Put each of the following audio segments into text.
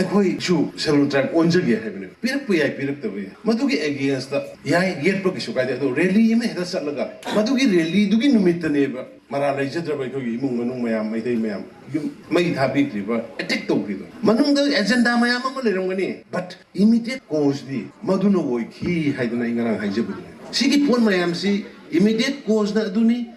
ꯑꯩꯈꯣꯏꯁꯨ schedule tribe ꯑꯣꯟꯖꯒꯦ ꯍꯥꯏꯕꯅꯦꯕ ꯄꯤꯔꯛꯄ ꯌꯥꯏ ꯄꯤꯔꯛꯇꯕ ꯌꯥꯏ ꯃꯗꯨꯒꯤ ꯑꯦꯒꯦꯟꯁꯇ ꯌꯥꯏ ꯌꯦꯠꯄ ꯀꯩꯁꯨ ꯀꯥꯏꯗꯦ ꯑꯗꯣ ꯔꯦꯂꯤ ꯑꯃ ꯍꯦꯛꯇ ꯆꯠꯂꯒ ꯃꯗꯨꯒꯤ ꯔꯦꯂꯤꯗꯨꯒꯤ ꯅꯨꯃꯤꯠꯇꯅꯦꯕ ꯃꯔꯥ ꯂꯩꯖꯗ꯭ꯔꯕ ꯑꯩꯈꯣꯏꯒꯤ ꯏꯃꯨꯡ ꯃꯅꯨꯡ ꯃꯌꯥꯝ ꯃꯩꯇꯩ ꯃꯌꯥꯝ ꯌꯨꯝ ꯃꯩ ꯊꯥꯕꯤꯈ꯭ꯔꯤꯕ ꯑꯦꯇꯦꯛ ꯇꯧꯈ꯭ꯔꯤꯗꯣ ꯃꯅꯨꯡꯗ ꯑꯦꯖꯦꯟꯗꯥ ꯃꯌꯥꯝ ꯑꯃ ꯂꯩꯔꯝꯒꯅꯤ ꯕꯠ ꯏꯃꯤꯗꯤꯌꯦꯠ ꯀꯣꯖꯗꯤ ꯃꯗꯨꯅ ꯑꯣꯏꯈꯤ ꯍꯥꯏꯗꯅ ꯑꯩ ꯉꯔꯥꯡ ꯍꯥꯏꯖꯕꯗꯨꯅꯤ ꯁꯤꯒꯤ ꯄꯣꯠ ꯃꯌꯥꯝꯁꯤ ꯏꯃꯤꯗꯤꯌꯦꯠ ꯀꯣꯖꯅ ꯑꯗꯨꯅꯤ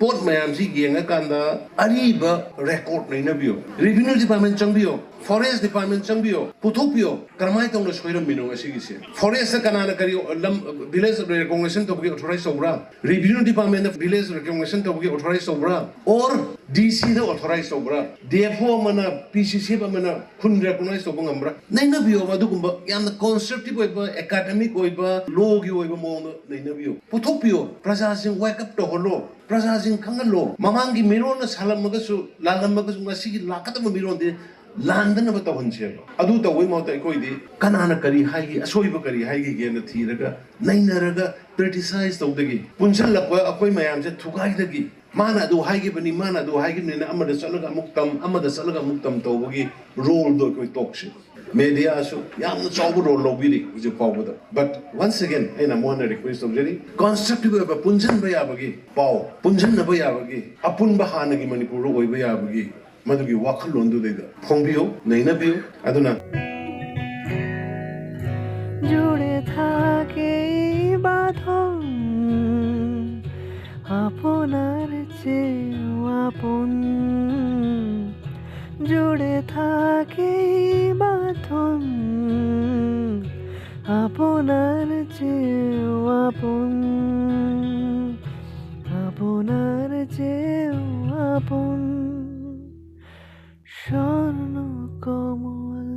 पोट मैम से गेंद अरब रेकॉर्ड नहीं भी रेवन्यू डिपार्टमेंट चंग फॉरेस्ट डिपार्टमेंट चंग भी पुथुपियो कर्माई तो सोरम फॉरेस्ट कना कम विलेज रेकोगेशन तब की ऑथोराइज तौर रेवन्यू डिपार्टमेंट विलेज रेकोगेशन तब की ऑथोराइज तौर और डी ऑथोराइज तौर डेफो पी सी सी एफ़ खुन रेकोगनाइज तब नहीं भी कॉन्सेप्टिव लो की मौन नहीं प्रजा से वेकअप तौहलो प्रजा ᱥᱤᱝ ᱠᱷᱟᱝᱜᱟ ᱞᱚ ᱢᱟᱢᱟᱝ ᱜᱤ ᱢᱤᱨᱚᱱ ᱥᱟᱞᱟᱢ ᱢᱟᱜᱟᱥᱩ ᱞᱟᱜᱟᱢ ᱢᱟᱜᱟᱥᱩ ᱢᱟᱥᱤ ᱜᱤ ᱞᱟᱠᱟᱛᱟ ᱢᱤᱨᱚᱱ ᱫᱮ ꯂꯥꯟꯗꯅꯕ ꯇꯧꯍꯟꯁꯦꯕ ꯑꯗꯨ ꯇꯧꯕꯒꯤ ꯃꯍꯨꯠꯇ ꯑꯩꯈꯣꯏꯗꯤ ꯀꯅꯥꯅ ꯀꯔꯤ ꯍꯥꯏꯒꯤ ꯑꯁꯣꯏꯕ ꯀꯔꯤ ꯍꯥꯏꯈꯤꯒꯦꯅ ꯊꯤꯔꯒ ꯅꯩꯅꯔꯒ ꯀ꯭ꯔꯤꯇꯤꯁꯥꯏꯁ ꯇꯧꯗꯒꯤ ꯄꯨꯟꯁꯤꯜꯂꯛꯄ ꯑꯩꯈꯣꯏ ꯃꯌꯥꯝꯁꯦ ꯊꯨꯒꯥꯏꯗꯒꯤ ꯃꯥꯅ ꯑꯗꯨ ꯍꯥꯏꯈꯤꯕꯅꯤ ꯃꯥꯅ ꯑꯗꯨ ꯍꯥꯏꯈꯤꯕꯅꯤꯅ ꯑꯃꯗ ꯆꯠꯂꯒ ꯑꯃꯨꯛ ꯇꯝ ꯑꯃꯗ ꯆꯠꯂꯒ ꯑꯃꯨꯛ ꯇꯝ ꯇꯧꯕꯒꯤ ꯔꯣꯜꯗꯣ ꯑꯩꯈꯣꯏ ꯇꯣꯛꯁꯤ ꯃꯦꯗꯤꯌꯥꯁꯨ ꯌꯥꯝꯅ ꯆꯥꯎꯕ ꯔꯣꯜ ꯂꯧꯕꯤꯔꯤ ꯍꯧꯖꯤꯛ ꯐꯥꯎꯕꯗ ꯕꯠ ꯋꯥꯟꯁ ꯑꯒꯦꯟ ꯑꯩꯅ ꯑꯃꯨꯛ ꯍꯟꯅ ꯔꯤꯀ꯭ꯋꯦꯁ ꯇꯧꯖꯔꯤ ꯀꯟꯁꯇ꯭ꯔꯛꯇꯤꯞ ꯑꯣꯏꯕ ꯄꯨꯟꯁꯤꯟꯕ ꯌꯥꯕꯒꯤ ꯄꯥꯎ ꯄꯨꯟꯁꯤꯟꯅꯕ ꯌꯥꯕꯒꯤ ꯑꯄꯨꯟꯕ ꯍꯥꯟꯅꯒꯤ ꯃꯅꯤꯄꯨꯔꯗ ꯑꯣꯏꯕ ꯌꯥꯕꯒꯤ ꯃꯗꯨꯒꯤ ꯋꯥꯈꯜꯂꯣꯟꯗꯨꯗꯩꯗ ꯐꯣꯡꯕꯤꯌꯨ নৈনবিউ আদুনা জুড়ে থাকে এই বাঁধন আপনার চেয়েও আপন জুড়ে থাকে এই বাঁধন আপনার চেয়েও আপন আপনার চেয়েও আপন স্বর্ণ কমল।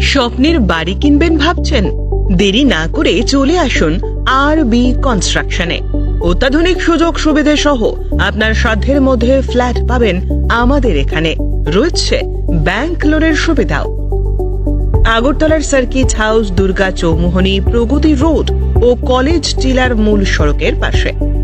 স্বপ্নের বাড়ি কিনবেন ভাবছেন? দেরি না করে চলে আসুন আর বি কনস্ট্রাকশনে। অত্যাধুনিক সুযোগ সুবিধে সহ আপনার সাধ্যের মধ্যে ফ্ল্যাট পাবেন আমাদের এখানে। রয়েছে ব্যাংক লোনের সুবিধাও। আগরতলার circuit house, Durga Chowmuhani, Pragati road ও কলেজ টিলার মূল সড়কের পাশে।